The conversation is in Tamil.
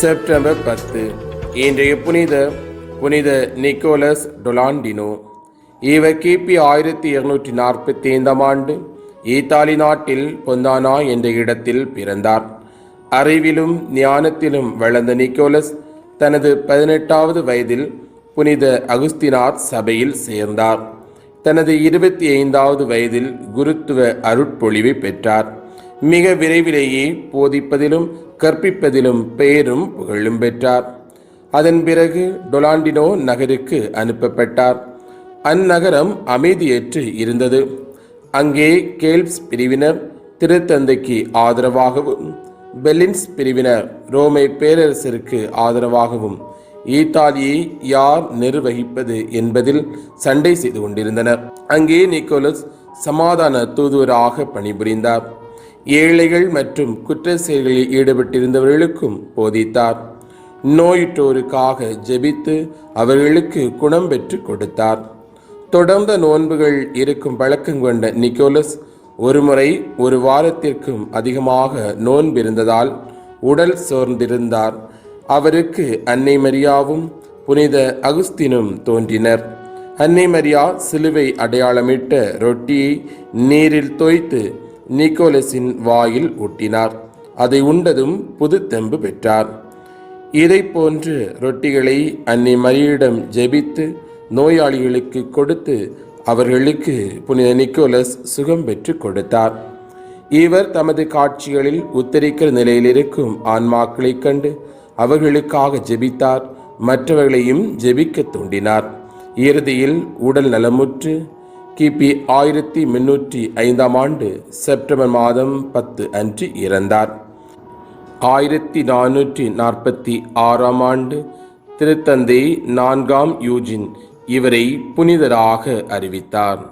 செப்டம்பர் பத்து. இன்றைய புனித புனித நிக்கோலஸ் டொலாண்டினோ இவர் கிபி ஆயிரத்தி இருநூற்றி நாற்பத்தி ஐந்தாம் ஆண்டு ஈத்தாலி நாட்டில் பொந்தானா என்ற இடத்தில் பிறந்தார். அறிவிலும் ஞானத்திலும் வளர்ந்த நிக்கோலஸ் தனது பதினெட்டாவது வயதில் புனித அகுஸ்தினார் சபையில் சேர்ந்தார். தனது இருபத்தி ஐந்தாவது வயதில் குருத்துவ அருட்பொழிவை பெற்றார். மிக விரைவிலேயே போதிப்பதிலும் கற்பிப்பதிலும் பெயரும் புகழும் பெற்றார். அதன் பிறகு டொலாண்டினோ நகருக்கு அனுப்பப்பட்டார். அந்நகரம் அமைதியற்று இருந்தது. அங்கே கேல்ப்ஸ் பிரிவினர் திருத்தந்தைக்கு ஆதரவாகவும் பெலின்ஸ் பிரிவினர் ரோமை பேரரசருக்கு ஆதரவாகவும் ஈத்தாலியை யார் நிர்வகிப்பது என்பதில் சண்டை செய்து கொண்டிருந்தனர். அங்கே நிக்கோலஸ் சமாதான தூதுவராக பணிபுரிந்தார். ஏழைகள் மற்றும் குற்ற செயல்களில் ஈடுபட்டிருந்தவர்களுக்கும் போதித்தார். நோயுற்றோருக்காக ஜெபித்து அவர்களுக்கு குணம் பெற்று கொடுத்தார். தொடர்ந்த நோன்புகள் இருக்கும் பழக்கம் கொண்ட நிக்கோலஸ் ஒருமுறை ஒரு வாரத்திற்கும் அதிகமாக நோன்பிருந்ததால் உடல் சோர்ந்திருந்தார். அவருக்கு அன்னை மரியாவும் புனித அகுஸ்தினும் தோன்றினர். அன்னை மரியா சிலுவை அடையாளமிட்ட ரொட்டியை நீரில் தோய்த்து நிக்கோலஸின் வாயில் ஊட்டினார். அதை உண்டதும் புது தெம்பு பெற்றார். இதை போன்று ரொட்டிகளை அன்னை மரியிடம் ஜெபித்து நோயாளிகளுக்கு கொடுத்து அவர்களுக்கு புனித நிக்கோலஸ் சுகம் பெற்று கொடுத்தார். இவர் தமது காட்சிகளில் உத்தரிக்கிற நிலையில் இருக்கும் ஆன்மாக்களைக் கண்டு அவர்களுக்காக ஜெபித்தார். மற்றவர்களையும் ஜெபிக்க தூண்டினார். இறுதியில் உடல் நலமுற்று கிபி ஆயிரத்தி முன்னூற்றி ஐந்தாம் ஆண்டு செப்டம்பர் மாதம் பத்து அன்று இறந்தார். ஆயிரத்தி நானூற்றி நாற்பத்தி ஆறாம் ஆண்டு திருத்தந்தை நான்காம் யூஜின் இவரை புனிதராக அறிவித்தார்.